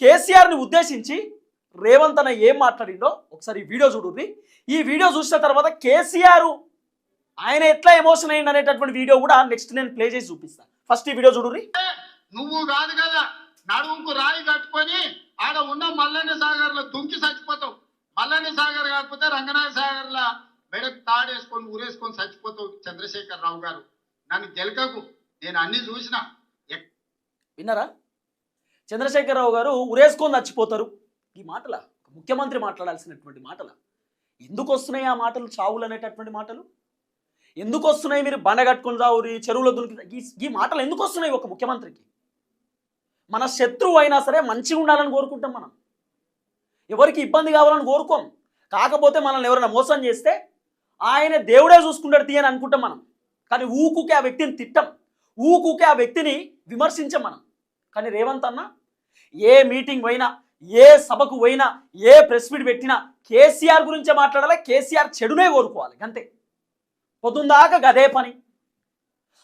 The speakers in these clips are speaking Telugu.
కేసీఆర్ని ఉద్దేశించి రేవంత్ అన్న ఏం మాట్లాడిండో ఒకసారి ఈ వీడియో చూడుర్రి. ఈ వీడియో చూసిన తర్వాత కేసీఆర్ ఆయన ఎట్లా ఎమోషన్ అయ్యింది అనేటటువంటి వీడియో కూడా నెక్స్ట్ నేను ప్లే చేసి చూపిస్తాను ఫస్ట్ ఈ వీడియో చూడుర్రి. నువ్వు కాదు కదా నడుముకు రాయి కట్టుకొని ఆడ ఉన్న మల్లన్న సాగర్లో దుంకి చచ్చిపోతావు. మల్లన్న సాగర్ కాకపోతే రంగనాథ సాగర్ లా మెడకు తాడేసుకొని ఊరేసుకొని చచ్చిపోతావు చంద్రశేఖర్ రావు గారు. నన్ను గెలకకు నేను అన్ని చూసిన. విన్నారా? చంద్రశేఖరరావు గారు ఉరేసుకొని చచ్చిపోతారు. ఈ మాటల ముఖ్యమంత్రి మాట్లాడాల్సినటువంటి మాటల. ఎందుకు వస్తున్నాయి ఆ మాటలు? చావులు అనేటటువంటి మాటలు? ఎందుకు వస్తున్నాయి మీరు బండ కట్టుకొని చావురి చెరువులో దునికి ఈ- ఈ మాటలు ఎందుకు వస్తున్నాయి ఒక ముఖ్యమంత్రికి? మన శత్రువు అయినా సరే మంచిగా ఉండాలని కోరుకుంటాం మనం. ఎవరికి ఇబ్బంది కావాలని కోరుకోం. కాకపోతే మనల్ని ఎవరైనా మోసం చేస్తే ఆయన దేవుడే చూసుకుంటాడు తీయని అనుకుంటాం మనం. కానీ ఊకుకే ఆ వ్యక్తిని తిట్టం. ఊకుకే ఆ వ్యక్తిని విమర్శించం మనం. కానీ రేవంత్ అన్న ఏ మీటింగ్ పోయినా ఏ సభకు పోయినా ఏ ప్రెస్ మీట్ పెట్టినా కేసీఆర్ గురించే మాట్లాడాలి? కేసీఆర్ చెడునే కోరుకోవాలి అంతే. పొద్దుందాకా గదే పని.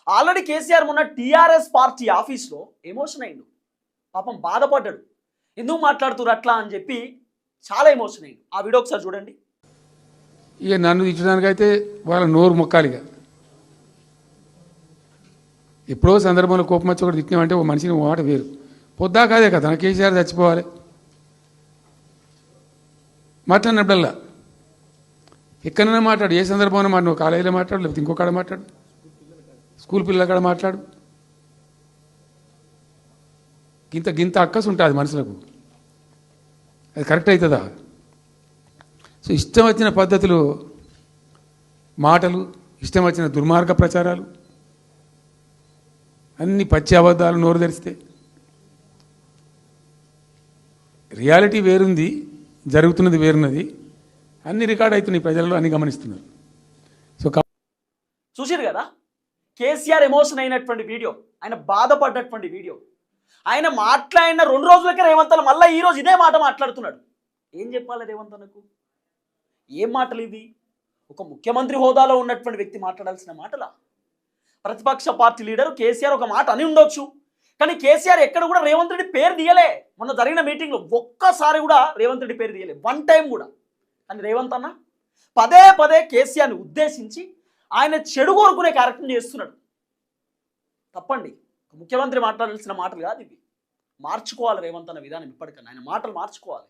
ఆల్రెడీ కేసీఆర్ మొన్న టీఆర్ఎస్ పార్టీ ఆఫీస్లో ఎమోషన్ అయిండు. పాపం బాధపడ్డాడు. ఎందుకు మాట్లాడుతున్నారు అట్లా అని చెప్పి చాలా ఎమోషన్ అయింది ఆ వీడియో ఒకసారి చూడండి. ఇక నన్ను ఇచ్చడానికైతే వాళ్ళ నోరు మొక్కాలిగా ఎప్పుడో సందర్భంలో కోపం వచ్చి ఒకటి తిట్టినామంటే ఒక మనిషిని మాట వేరు. పొద్దాకాదే కదా కేసీఆర్ చచ్చిపోవాలి. మాట్లాడినప్పుడల్లా ఎక్కడైనా మాట్లాడు ఏ సందర్భంలో మాట నువ్వు కాలేజీలో మాట్లాడు లేకపోతే ఇంకో మాట్లాడు. స్కూల్ పిల్లల కాడ మాట్లాడు. గింత గింత అక్కసు ఉంటుంది మనుషులకు. అది కరెక్ట్ అవుతుందా? సో ఇష్టం వచ్చిన పద్ధతులు మాటలు ఇష్టం వచ్చిన దుర్మార్గ ప్రచారాలు అన్ని పచ్చి అబద్ధాలు నోరు తెరిస్తే రియాలిటీ వేరుంది జరుగుతున్నది వేరున్నది. అన్ని రికార్డ్ అవుతున్నాయి ప్రజలలో అన్ని గమనిస్తున్నారు. సో చూసారు కదా? కేసీఆర్ ఎమోషన్ అయినటువంటి వీడియో ఆయన బాధపడ్డటువంటి వీడియో. ఆయన మాట్లాడిన రెండు రోజులకే రేవంత్ అన్న మళ్ళీ ఈరోజు ఇదే మాట మాట్లాడుతున్నాడు. ఏం చెప్పాలి రేవంత్ అన్నకు? ఏం మాటలు ఇది ఒక ముఖ్యమంత్రి హోదాలో ఉన్నటువంటి వ్యక్తి మాట్లాడాల్సిన మాటలా? ప్రతిపక్ష పార్టీ లీడర్ కేసీఆర్ ఒక మాట అని ఉండొచ్చు. కానీ కేసీఆర్ ఎక్కడ కూడా రేవంత్ రెడ్డి పేరు తీయలే. మొన్న జరిగిన మీటింగ్లో ఒక్కసారి కూడా రేవంత్ రెడ్డి పేరు తీయలే. వన్ టైం కూడా. కానీ రేవంత్ అన్న పదే పదే కేసీఆర్ని ఉద్దేశించి ఆయన చెడు కోరుకునే కార్యక్రమం చేస్తున్నాడు. తప్పండి. ముఖ్యమంత్రి మాట్లాడాల్సిన మాటలు కాదు ఇవి. మార్చుకోవాలి రేవంత్ అన్న విధానం ఇప్పటికన్నా. ఆయన మాటలు మార్చుకోవాలి.